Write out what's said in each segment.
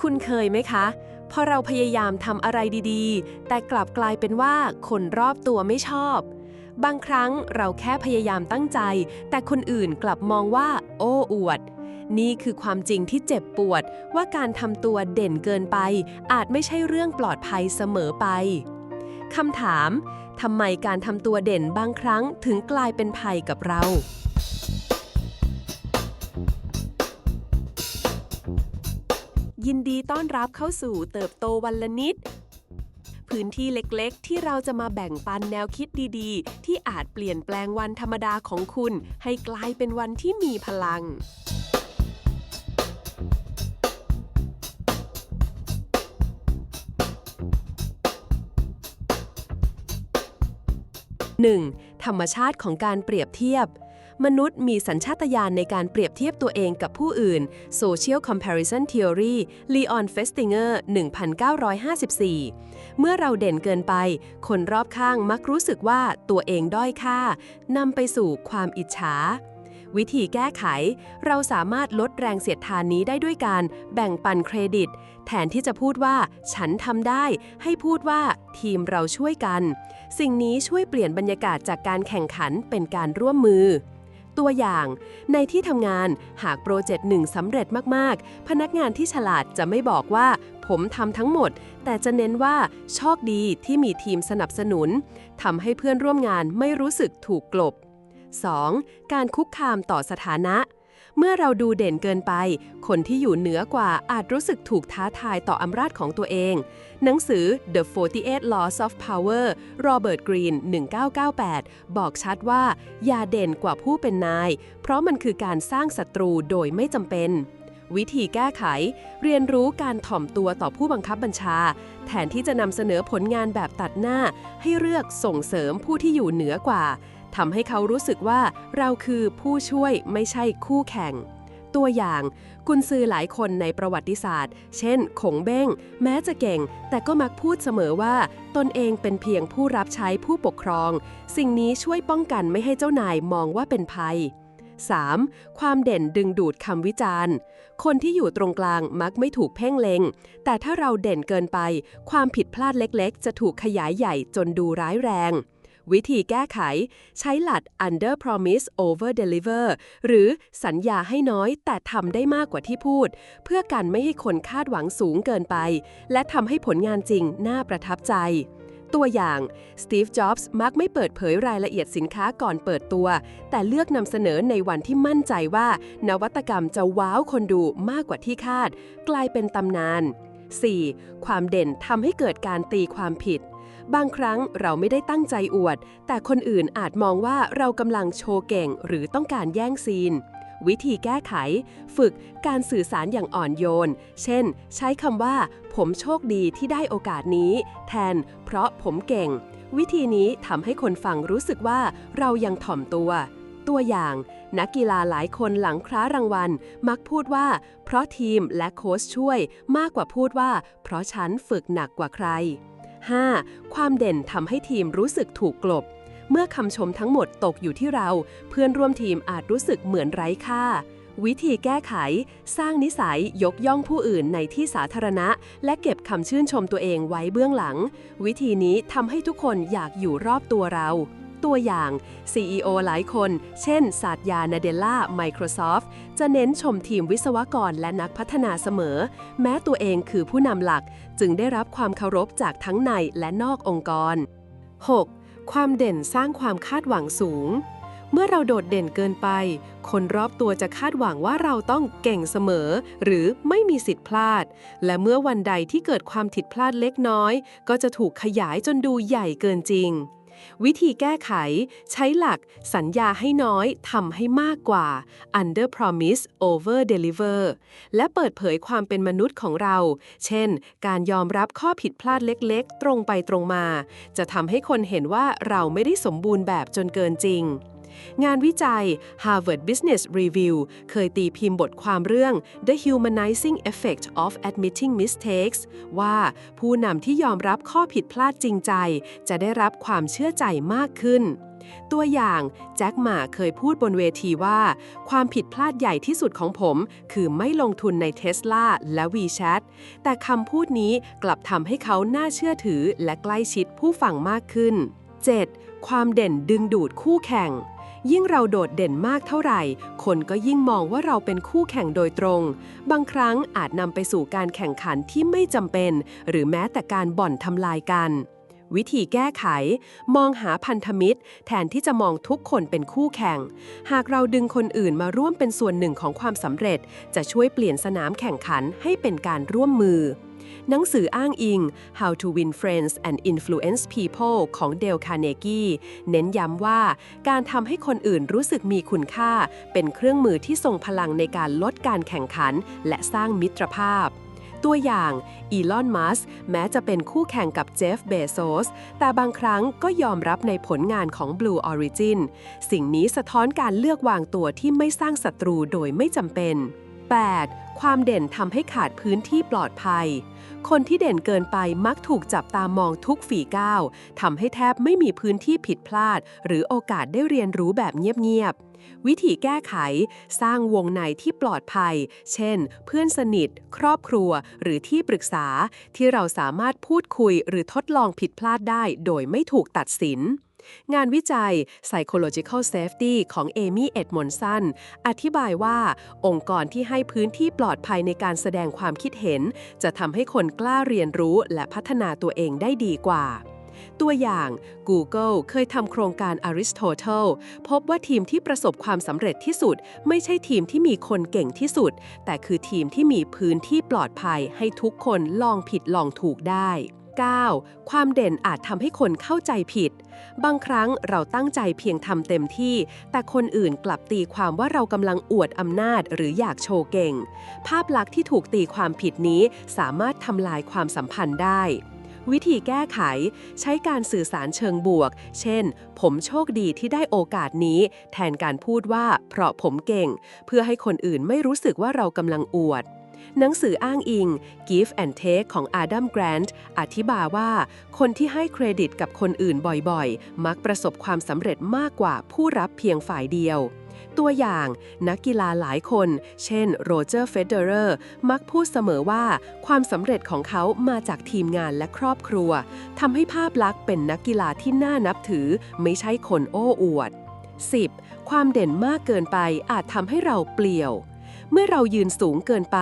คุณเคยไหมคะพอเราพยายามทำอะไรดีๆ แต่กลับกลายเป็นว่าคนรอบตัวไม่ชอบ บางครั้งเราแค่พยายามตั้งใจ แต่คนอื่นกลับมองว่า โอ้อวด นี่คือความจริงที่เจ็บปวดว่าการทำตัวเด่นเกินไป อาจไม่ใช่เรื่องปลอดภัยเสมอไปคำถามทำไมการทำตัวเด่นบางครั้งถึงกลายเป็นภัยกับเรา ยินดีต้อนรับเข้าสู่เติบโตวันละนิด พื้นที่เล็กๆ ที่เราจะมาแบ่งปันแนวคิดดีๆ ที่อาจเปลี่ยนแปลงวันธรรมดาของคุณ ให้กลายเป็นวันที่มีพลัง 1. ธรรมชาติของการเปรียบเทียบ มนุษย์มีสัญชาตญาณในการเปรียบเทียบตัวเองกับผู้อื่น Social Comparison Theory Leon Festinger 1954 เมื่อเราเด่นเกินไป คนรอบข้างมักรู้สึกว่าตัวเองด้อยค่านำไปสู่ความอิจฉาวิธีแก้ไข เราสามารถลดแรงเสียดทานนี้ได้ด้วยการแบ่งปันเครดิต แทนที่จะพูดว่า ฉันทำได้ ให้พูดว่าทีมเราช่วยกัน สิ่งนี้ช่วยเปลี่ยนบรรยากาศจากการแข่งขันเป็นการร่วมมือ ตัวอย่าง ในที่ทำงานหากโปรเจกต์หนึ่งสำเร็จมากๆ พนักงานที่ฉลาดจะไม่บอกว่าผมทำทั้งหมด แต่จะเน้นว่าโชคดีที่มีทีมสนับสนุนทำให้เพื่อนร่วมงานไม่รู้สึกถูกกลบ 2. การคุกคามต่อสถานะ เมื่อเราดูเด่นเกินไป คนที่อยู่เหนือกว่าอาจรู้สึกถูกท้าทายต่ออำนาจของตัวเอง หนังสือ The 48 Laws of Power โรเบิร์ตกรีน 1998 บอกชัดว่า อย่าเด่นกว่าผู้เป็นนาย เพราะมันคือการสร้างศัตรูโดยไม่จำเป็นวิธีแก้ไข เรียนรู้การถ่อมตัวต่อผู้บังคับบัญชา แทนที่จะนำเสนอผลงานแบบตัดหน้า ให้เลือกส่งเสริมผู้ที่อยู่เหนือกว่า ทำให้เขารู้สึกว่าเราคือผู้ช่วยไม่ใช่คู่แข่ง ตัวอย่างกุนซือหลายคนในประวัติศาสตร์ เช่น ขงเบ้ง แม้จะเก่ง แต่ก็มักพูดเสมอว่า ตนเองเป็นเพียงผู้รับใช้ผู้ปกครอง สิ่งนี้ช่วยป้องกันไม่ให้เจ้านายมองว่าเป็นภัย 3. ความเด่นดึงดูดคำวิจารณ์ คนที่อยู่ตรงกลางมักไม่ถูกเพ่งเล็งแต่ถ้าเราเด่นเกินไป ความผิดพลาดเล็กๆ จะถูกขยายใหญ่จนดูร้ายแรง วิธีแก้ไข ใช้หลัด under promise over deliver หรือสัญญาให้น้อยแต่ทำได้มากกว่าที่พูด เพื่อกันไม่ให้คนคาดหวังสูงเกินไป และทำให้ผลงานจริงน่าประทับใจตัวอย่าง สตีฟ จ็อบส์ มักไม่เปิดเผยรายละเอียดสินค้าก่อนเปิดตัว แต่เลือกนำเสนอในวันที่มั่นใจว่า นวัตกรรมจะว้าวคนดูมากกว่าที่คาด กลายเป็นตำนาน 4. ความเด่นทำให้เกิดการตีความผิด บางครั้งเราไม่ได้ตั้งใจอวด แต่คนอื่นอาจมองว่าเรากำลังโชว์เก่งหรือต้องการแย่งซีน วิธีแก้ไข ฝึกการสื่อสารอย่างอ่อนโยน เช่น ใช้คำว่า ผมโชคดีที่ได้โอกาสนี้ แทน เพราะผมเก่ง วิธีนี้ทำให้คนฟังรู้สึกว่าเรายังถ่อมตัว ตัวอย่าง นักกีฬาหลายคนหลังคร้ารางวัล มักพูดว่า เพราะทีมและโค้ชช่วย มากกว่าพูดว่า เพราะฉันฝึกหนักกว่าใคร 5. ความเด่นทำให้ทีมรู้สึกถูกกลบ เมื่อคำชมทั้งหมดตกอยู่ที่เรา เพื่อนร่วมทีมอาจรู้สึกเหมือนไร้ค่า วิธีแก้ไข สร้างนิสัยยกย่องผู้อื่นในที่สาธารณะ และเก็บคำชื่นชมตัวเองไว้เบื้องหลัง วิธีนี้ทำให้ทุกคนอยากอยู่รอบตัวเรา ตัวอย่าง CEO หลายคน เช่น ศาสตยานาเดลล่า Microsoft จะเน้นชมทีมวิศวกรและนักพัฒนาเสมอ แม้ตัวเองคือผู้นำหลัก จึงได้รับความเคารพจากทั้งในและนอกองค์กร 6. ความเด่นสร้างความคาดหวังสูง เมื่อเราโดดเด่นเกินไป คนรอบตัวจะคาดหวังว่าเราต้องเก่งเสมอ หรือไม่มีสิทธิ์พลาด และเมื่อวันใดที่เกิดความผิดพลาดเล็กน้อย ก็จะถูกขยายจนดูใหญ่เกินจริง วิธีแก้ไข ใช้หลักสัญญาให้น้อยทำให้มากกว่า under promise over deliver และเปิดเผยความเป็นมนุษย์ของเรา เช่น การยอมรับข้อผิดพลาดเล็กๆ ตรงไปตรงมา จะทำให้คนเห็นว่าเราไม่ได้สมบูรณ์แบบจนเกินจริง งานวิจัย Harvard Business Review เคยตีพิมพ์บทความเรื่อง The Humanizing Effect of Admitting Mistakes ว่าผู้นำที่ยอมรับข้อผิดพลาดจริงใจ จะได้รับความเชื่อใจมากขึ้น ตัวอย่างแจ็คหมาเคยพูดบนเวทีว่า ความผิดพลาดใหญ่ที่สุดของผม คือไม่ลงทุนในเท s l a และ WeChat แต่คำพูดนี้กลับทำให้เขาน่าเชื่อถือและใกล้ชิดผู้ฟังมากขึ้น 7. ความเด่นดึงดูดคู่แข่ง ยิ่งเราโดดเด่นมากเท่าไหร่ คนก็ยิ่งมองว่าเราเป็นคู่แข่งโดยตรง บางครั้งอาจนำไปสู่การแข่งขันที่ไม่จำเป็น หรือแม้แต่การบ่อนทำลายกัน วิธีแก้ไข มองหาพันธมิตร แทนที่จะมองทุกคนเป็นคู่แข่ง หากเราดึงคนอื่นมาร่วมเป็นส่วนหนึ่งของความสำเร็จ จะช่วยเปลี่ยนสนามแข่งขันให้เป็นการร่วมมือ หนังสืออ้างอิง How to Win Friends and Influence People ของเดลคาเนกีเน้นย้ำว่าการทำให้คนอื่นรู้สึกมีคุณค่า เป็นเครื่องมือที่ทรงพลังในการลดการแข่งขัน และสร้างมิตรภาพตัวอย่างอีลอน มัสแม้จะเป็นคู่แข่งกับเจฟ เบโซส แต่บางครั้งก็ยอมรับในผลงานของ Blue Origin สิ่งนี้สะท้อนการเลือกวางตัวที่ไม่สร้างศัตรูโดยไม่จำเป็น 8. ความเด่นทำให้ขาดพื้นที่ปลอดภัย คนที่เด่นเกินไปมักถูกจับตามองทุกฝีก้าวทำให้แทบไม่มีพื้นที่ผิดพลาด หรือโอกาสได้เรียนรู้แบบเงียบๆ วิธีแก้ไข สร้างวงในที่ปลอดภัย เช่น เพื่อนสนิท ครอบครัว หรือที่ปรึกษา ที่เราสามารถพูดคุยหรือทดลองผิดพลาดได้ โดยไม่ถูกตัดสิน งานวิจัย Psychological Safety ของเอมี่ เอ็ดมอนสัน อธิบายว่า องค์กรที่ให้พื้นที่ปลอดภัยในการแสดงความคิดเห็น จะทำให้คนกล้าเรียนรู้และพัฒนาตัวเองได้ดีกว่าตัวอย่าง Google เคยทำโครงการ Aristotle พบว่าทีมที่ประสบความสำเร็จที่สุด ไม่ใช่ทีมที่มีคนเก่งที่สุด แต่คือทีมที่มีพื้นที่ปลอดภัยให้ทุกคนลองผิดลองถูกได้ 9. ความเด่นอาจทำให้คนเข้าใจผิด บางครั้งเราตั้งใจเพียงทำเต็มที่ แต่คนอื่นกลับตีความว่าเรากำลังอวดอำนาจหรืออยากโชว์เก่ง ภาพลักษณ์ที่ถูกตีความผิดนี้สามารถทำลายความสัมพันธ์ได้วิธีแก้ไข ใช้การสื่อสารเชิงบวก เช่น ผมโชคดีที่ได้โอกาสนี้ แทนการพูดว่า เพราะผมเก่ง เพื่อให้คนอื่นไม่รู้สึกว่าเรากำลังอวด หนังสืออ้างอิง Give and Take ของ Adam Grant อธิบายว่า คนที่ให้เครดิตกับคนอื่นบ่อยๆ มักประสบความสำเร็จมากกว่าผู้รับเพียงฝ่ายเดียว ตัวอย่าง นักกีฬาหลายคน เช่นโรเจอร์เฟเดอเรอร์มักพูดเสมอว่า ความสำเร็จของเขามาจากทีมงานและครอบครัวทำให้ภาพลักษณ์เป็นนักกีฬาที่น่านับถือ ไม่ใช่คนโอ้อวด 10. ความเด่นมากเกินไปอาจทำให้เราเปลี่ยว เมื่อเรายืนสูงเกินไป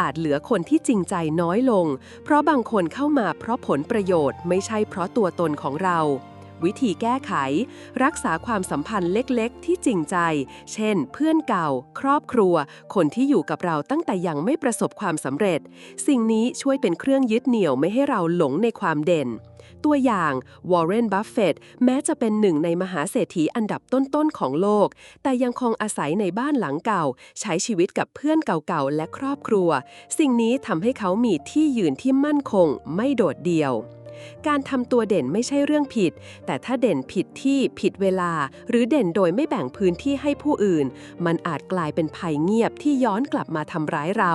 อาจเหลือคนที่จริงใจน้อยลง เพราะบางคนเข้ามาเพราะผลประโยชน์ไม่ใช่เพราะตัวตนของเรา วิธีแก้ไข รักษาความสัมพันธ์เล็กๆ ที่จริงใจ เช่น เพื่อนเก่า ครอบครัว คนที่อยู่กับเราตั้งแต่ยังไม่ประสบความสำเร็จ สิ่งนี้ช่วยเป็นเครื่องยึดเหนี่ยวไม่ให้เราหลงในความเด่น ตัวอย่างวอร์เรนบัฟเฟตแม้จะเป็นหนึ่งในมหาเศรษฐีอันดับต้นๆของโลก แต่ยังคงอาศัยในบ้านหลังเก่า ใช้ชีวิตกับเพื่อนเก่าๆและครอบครัว สิ่งนี้ทำให้เขามีที่ยืนที่มั่นคง ไม่โดดเดี่ยว การทำตัวเด่นไม่ใช่เรื่องผิด แต่ถ้าเด่นผิดที่ผิดเวลา หรือเด่นโดยไม่แบ่งพื้นที่ให้ผู้อื่น มันอาจกลายเป็นภัยเงียบที่ย้อนกลับมาทำร้ายเรา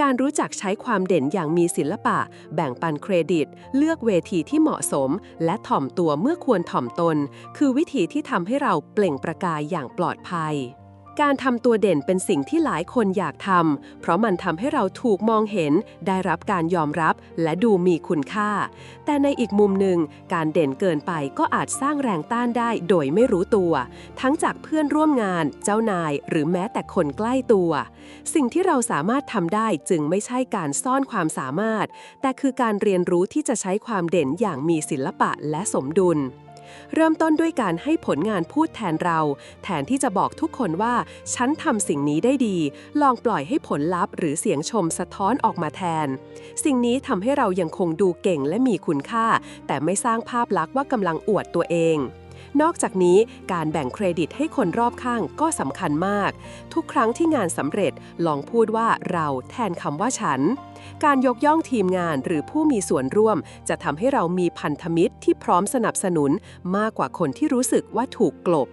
การรู้จักใช้ความเด่นอย่างมีศิลปะ แบ่งปันเครดิต เลือกเวทีที่เหมาะสม และถ่อมตัวเมื่อควรถ่อมตน คือวิธีที่ทำให้เราเปล่งประกายอย่างปลอดภัย การทำตัวเด่นเป็นสิ่งที่หลายคนอยากทำ เพราะมันทำให้เราถูกมองเห็น ได้รับการยอมรับและดูมีคุณค่า แต่ในอีกมุมหนึ่ง การเด่นเกินไปก็อาจสร้างแรงต้านได้โดยไม่รู้ตัว ทั้งจากเพื่อนร่วมงาน เจ้านาย หรือแม้แต่คนใกล้ตัว สิ่งที่เราสามารถทำได้จึงไม่ใช่การซ่อนความสามารถ แต่คือการเรียนรู้ที่จะใช้ความเด่นอย่างมีศิลปะและสมดุล เริ่มต้นด้วยการให้ผลงานพูดแทนเรา แทนที่จะบอกทุกคนว่า ฉันทำสิ่งนี้ได้ดี ลองปล่อยให้ผลลัพธ์ หรือเสียงชมสะท้อนออกมาแทน สิ่งนี้ทำให้เรายังคงดูเก่งและมีคุณค่า แต่ไม่สร้างภาพลักษณ์ว่ากำลังอวดตัวเอง นอกจากนี้การแบ่งเครดิตให้คนรอบข้างก็สำคัญมาก ทุกครั้งที่งานสำเร็จลองพูดว่าเราแทนคำว่าฉัน การยกย่องทีมงานหรือผู้มีส่วนร่วม จะทำให้เรามีพันธมิตรที่พร้อมสนับสนุนมากกว่าคนที่รู้สึกว่าถูกกลบ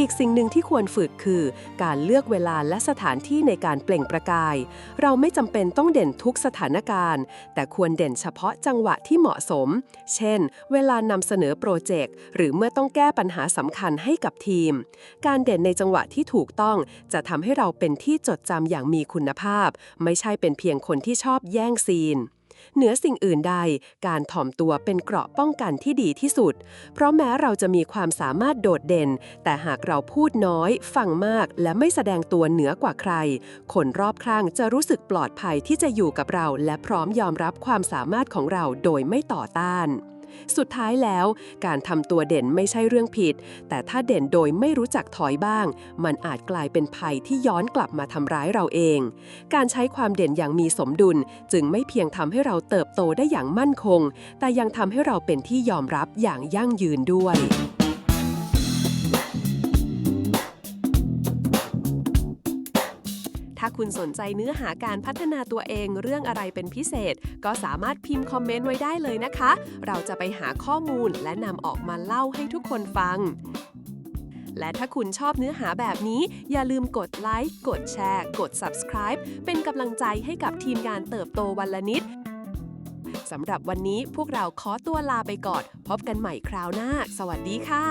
อีกสิ่งหนึ่งที่ควรฝึกคือ การเลือกเวลาและสถานที่ในการเปล่งประกาย เราไม่จำเป็นต้องเด่นทุกสถานการณ์ แต่ควรเด่นเฉพาะจังหวะที่เหมาะสม เช่น เวลานำเสนอโปรเจกต์หรือเมื่อต้องแก้ปัญหาสำคัญให้กับทีม การเด่นในจังหวะที่ถูกต้อง จะทำให้เราเป็นที่จดจำอย่างมีคุณภาพ ไม่ใช่เป็นเพียงคนที่ชอบแย่งซีน เหนือสิ่งอื่นใด การถ่อมตัวเป็นเกราะป้องกันที่ดีที่สุด เพราะแม้เราจะมีความสามารถโดดเด่น แต่หากเราพูดน้อย ฟังมาก และไม่แสดงตัวเหนือกว่าใคร คนรอบข้างจะรู้สึกปลอดภัยที่จะอยู่กับเรา และพร้อมยอมรับความสามารถของเราโดยไม่ต่อต้าน สุดท้ายแล้ว การทำตัวเด่นไม่ใช่เรื่องผิด แต่ถ้าเด่นโดยไม่รู้จักถอยบ้าง มันอาจกลายเป็นภัยที่ย้อนกลับมาทำร้ายเราเอง การใช้ความเด่นอย่างมีสมดุล จึงไม่เพียงทำให้เราเติบโตได้อย่างมั่นคง แต่ยังทำให้เราเป็นที่ยอมรับอย่างยั่งยืนด้วยาคุณสนใจเนื้อหาการพัฒนาตัวเองเรื่องอะไรเป็นพิเศษ ก็สามารถพิมพ์คอมเมนต์ไว้ได้เลยนะคะ เราจะไปหาข้อมูลและนำออกมาเล่าให้ทุกคนฟังและถ้าคุณชอบเนื้อหาแบบนี้ อย่าลืมกดไลค์ กดแชร์ กด subscribe เป็นกำลังใจให้กับทีมงานเติบโตวันละนิด สำหรับวันนี้พวกเราขอตัวลาไปก่อน พบกันใหม่คราวหน้า สวัสดีค่ะ